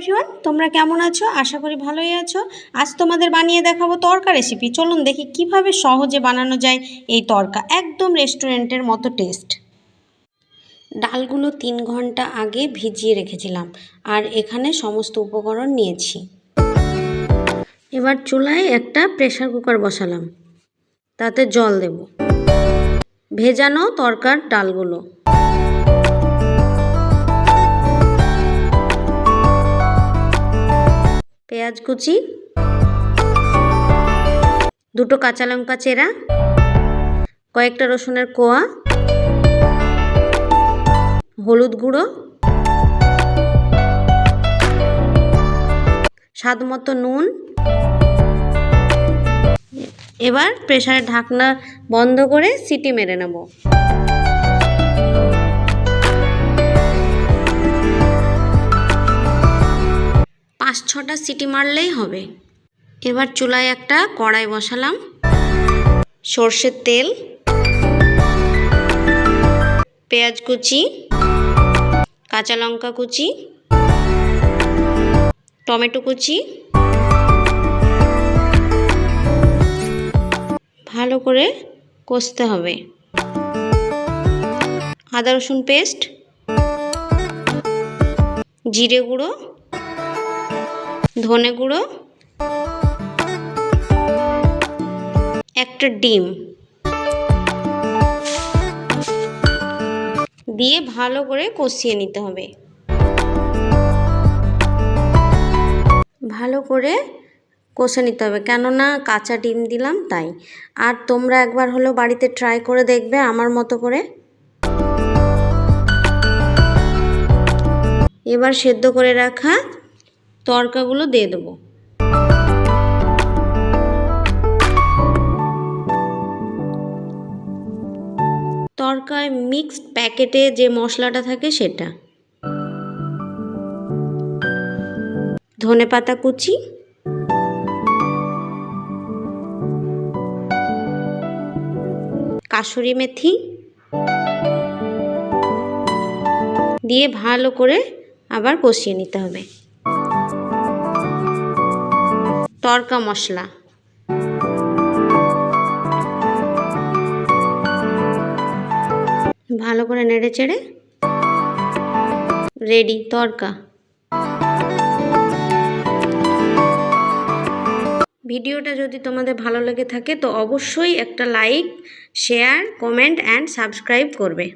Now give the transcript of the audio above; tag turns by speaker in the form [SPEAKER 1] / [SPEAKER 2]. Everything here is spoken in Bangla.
[SPEAKER 1] এভরিওয়ান তোমরা কেমন আছো? আশা করি ভালোই আছো। আজ তোমাদের বানিয়ে দেখাবো তরকা রেসিপি চলুন দেখি কীভাবে সহজে বানানো যায় এই তরকা। একদম রেস্টুরেন্টের মতো টেস্ট ডালগুলো তিন ঘণ্টা আগে ভিজিয়ে রেখেছিলাম। আর এখানে সমস্ত উপকরণ নিয়েছি। এবার চুলায় একটা প্রেসার কুকার বসালাম। তাতে জল দেব। ভেজানো তরকার ডালগুলো। পেঁয়াজ কুচি, দুটো কাঁচা লঙ্কা চেরা, কয়েকটা রসুনের কোয়া, হলুদ গুঁড়ো, স্বাদ মতো নুন। এবার প্রেসারের ঢাকনা বন্ধ করে সিটি মেরে নেব। ছটা সিটি মারলেই হবে। এবার চুলায় একটা কড়াই বসালাম। সর্ষের তেল, পেঁয়াজ কুচি, কাঁচা লঙ্কা কুচি, টমেটো কুচি। ভালো করে কষতে হবে। আদা রসুন পেস্ট, জিরে গুঁড়ো ধনে গুঁড়ো, একটা ডিম। দিয়ে ভালো করে কষিয়ে নিতে হবে। ভালো করে কষে নিতে হবে, কেননা কাঁচা ডিম দিলাম তাই। আর তোমরা একবার হলো বাড়িতে ট্রাই করে দেখবে আমার মতো করে। এবার সেদ্ধ করে রাখা তরকাগুলো দিয়ে দেবো। তরকায় মিক্সড প্যাকেটে যে মশলাটা থাকে সেটা। ধনে পাতা কুচি। কাসুরি মেথি। দিয়ে ভালো করে আবার কষিয়ে নিতে হবে। তরকা মশলা। ভালো করে নেড়ে চেড়ে রেডি, তরকা। ভিডিওটা যদি তোমাদের ভালো লেগে থাকে তো অবশ্যই একটা like, share, comment, and subscribe করবে।